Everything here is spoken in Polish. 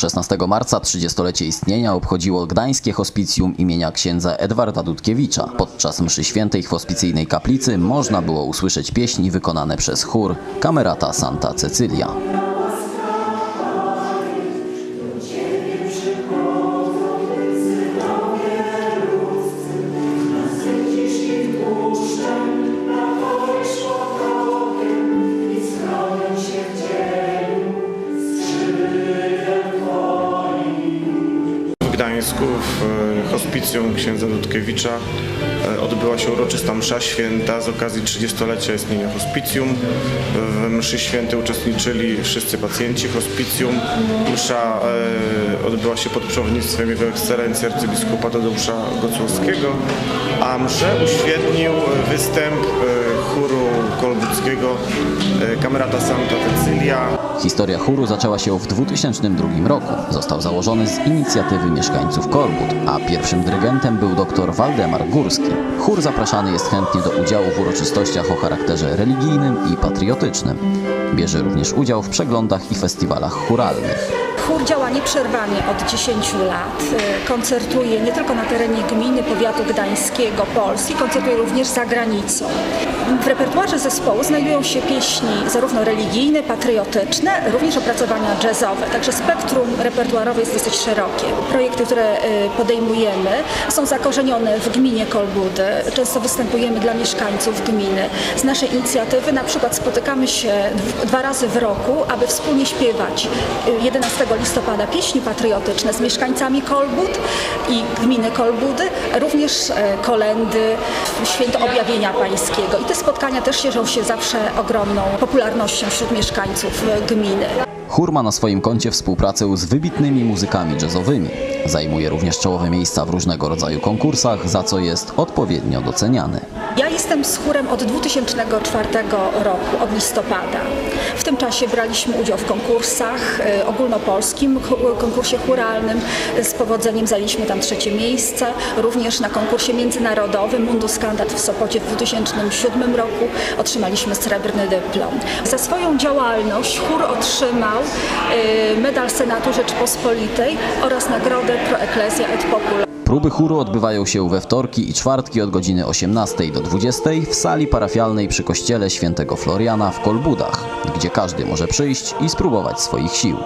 16 marca 30-lecie istnienia obchodziło gdańskie hospicjum imienia księdza Edwarda Dudkiewicza. Podczas mszy świętej w hospicyjnej kaplicy można było usłyszeć pieśni wykonane przez chór Kamerata Santa Cecylia. Gdańsku w e, hospicjum księdza Dudkiewicza odbyła się uroczysta msza święta z okazji 30-lecia istnienia hospicjum. W mszy świętej uczestniczyli wszyscy pacjenci hospicjum. Msza e, odbyła się pod przewodnictwem Jego Ekscelencji arcybiskupa Tadeusza Gocłowskiego, a mszę uświetnił występ e, chóru kolbuckiego e, Kamerata Santa Cecylia. Historia chóru zaczęła się w 2002 roku. Został założony z inicjatywy mieszkańców Korbut, a pierwszym dyrygentem był dr Waldemar Górski. Chór zapraszany jest chętnie do udziału w uroczystościach o charakterze religijnym i patriotycznym. Bierze również udział w przeglądach i festiwalach chóralnych. Chór działa nieprzerwanie od 10 lat. Y, Koncertuje nie tylko na terenie gminy, powiatu gdańskiego, Polski, koncertuje również za granicą. W repertuarze zespołu znajdują się pieśni zarówno religijne, patriotyczne, również opracowania jazzowe. Także spektrum repertuarowe jest dosyć szerokie. Projekty, które y, podejmujemy są zakorzenione w gminie Kolbudy. Często występujemy dla mieszkańców gminy. Z naszej inicjatywy na przykład spotykamy się dw- dwa razy w roku, aby wspólnie śpiewać y, 11 listopada pieśni patriotyczne z mieszkańcami Kolbud i gminy Kolbudy, również e, kolendy, święto objawienia pańskiego. I te spotkania też cieszą się zawsze ogromną popularnością wśród mieszkańców e, gminy. Chór ma na swoim koncie współpracę z wybitnymi muzykami jazzowymi. Zajmuje również czołowe miejsca w różnego rodzaju konkursach, za co jest odpowiednio doceniany. Ja jestem z chórem od 2004 roku, od listopada. W tym czasie braliśmy udział w konkursach e, ogólnopolskim, ch- konkursie chóralnym. Z powodzeniem zajęliśmy tam trzecie miejsce. Również na konkursie międzynarodowym Mundus Cantat w Sopocie w 2007 roku otrzymaliśmy srebrny dyplom. Za swoją działalność chór otrzymał e, medal Senatu Rzeczypospolitej oraz nagrodę Pro Ecclesia et Populi. Próby chóru odbywają się we wtorki i czwartki od godziny 18 do 20 w sali parafialnej przy kościele świętego Floriana w Kolbudach, gdzie każdy może przyjść i spróbować swoich sił.